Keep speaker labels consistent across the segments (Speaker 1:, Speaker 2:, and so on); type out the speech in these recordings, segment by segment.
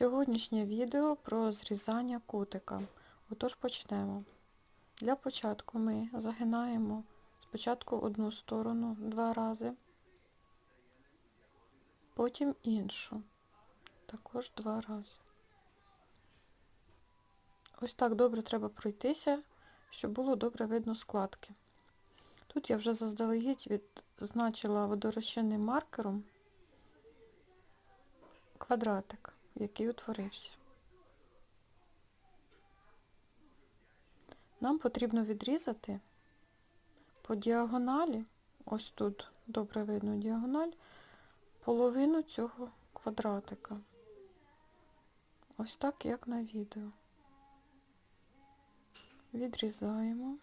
Speaker 1: Сьогоднішнє відео про зрізання кутика. Отож почнемо. Для початку ми загинаємо спочатку одну сторону два рази, потім іншу, також два рази. Ось так добре треба пройтися, щоб було добре видно складки. Тут я вже заздалегідь відзначила водорозчинним маркером квадратик, який утворився. Нам потрібно відрізати по діагоналі, ось тут добре видно діагональ, половину цього квадратика. Ось так, як на відео. Відрізаємо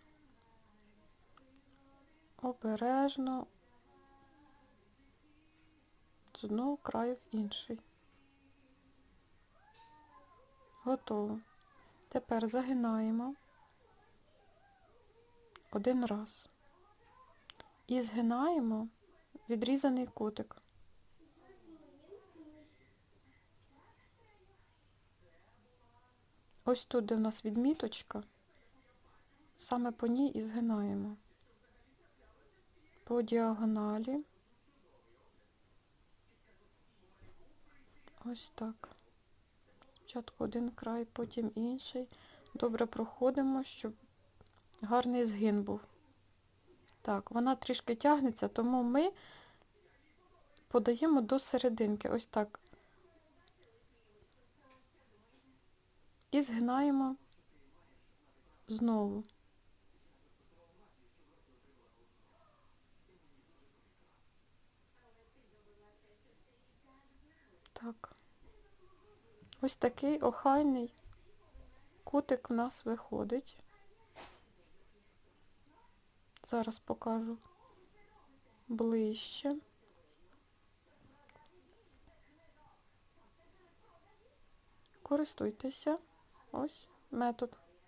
Speaker 1: обережно з одного краю в інший. Готово. Тепер загинаємо один раз. І згинаємо відрізаний кутик. Ось тут, де в нас відміточка, саме по ній і згинаємо. По діагоналі. Ось так. Спочатку один край, потім інший. Добре проходимо, щоб гарний згин був. Так, вона трішки тягнеться, тому ми подаємо до серединки, ось так. І згинаємо знову. Так. Ось такий охайний кутик в нас виходить. Зараз покажу ближче. Користуйтеся. Ось метод.